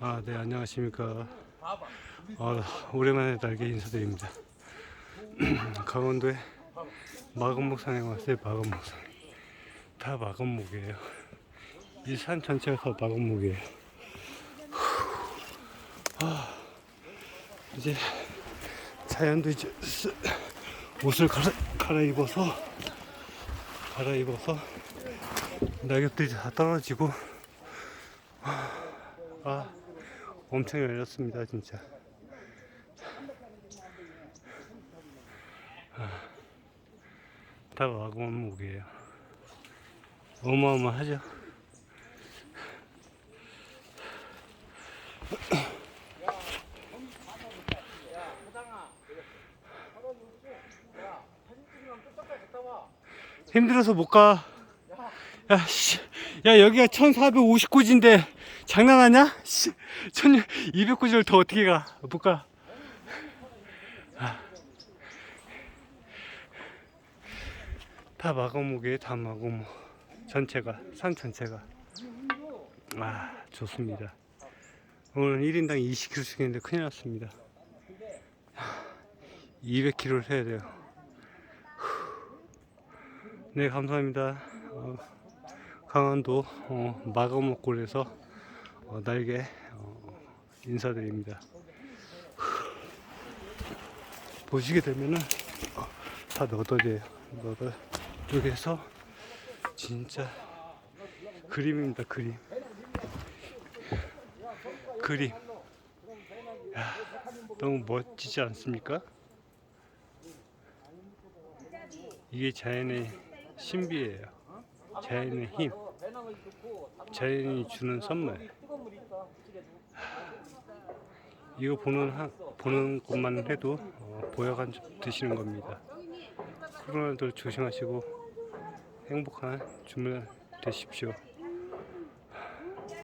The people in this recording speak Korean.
아, 네, 안녕하십니까. 어, 오랜만에 날개 인사드립니다. 강원도에 마금목 산에 왔어요, 마금목 산. 다 마금목이에요. 이 산 전체가 다 마금목이에요. 아, 이제 자연도 이제 쓰- 옷을 갈아, 갈아입어서 갈아입어서 낙엽들이 다 떨어지고 아 엄청 열렸습니다 진짜 아, 다 와구만 목이에요 어마어마하죠 힘들어서 못 가. 야, 씨. 야, 여기가 1459지인데 장난하냐? 씨. 1200구지를 더 어떻게 가? 못 가. 아. 다 마거목이에요, 다 마거목. 전체가, 산 전체가. 아, 좋습니다. 오늘 1인당 20kg씩 했는데 큰일 났습니다. 200kg를 해야 돼요. 네, 감사합니다. 어, 강원도 어, 마거목골에서 어, 날개 어, 인사드립니다. 보시게 되면은 어, 다 너덜이에요. 너덜 쪽에서 진짜 그림입니다. 그림. 그림. 야, 너무 멋지지 않습니까? 이게 자연의 신비예요. 자연의 힘. 자연이 주는 선물. 이거 보는 한, 보는 것만 해도 어, 보약한 좀 드시는 겁니다. 코로나들 조심하시고 행복한 주말 되십시오.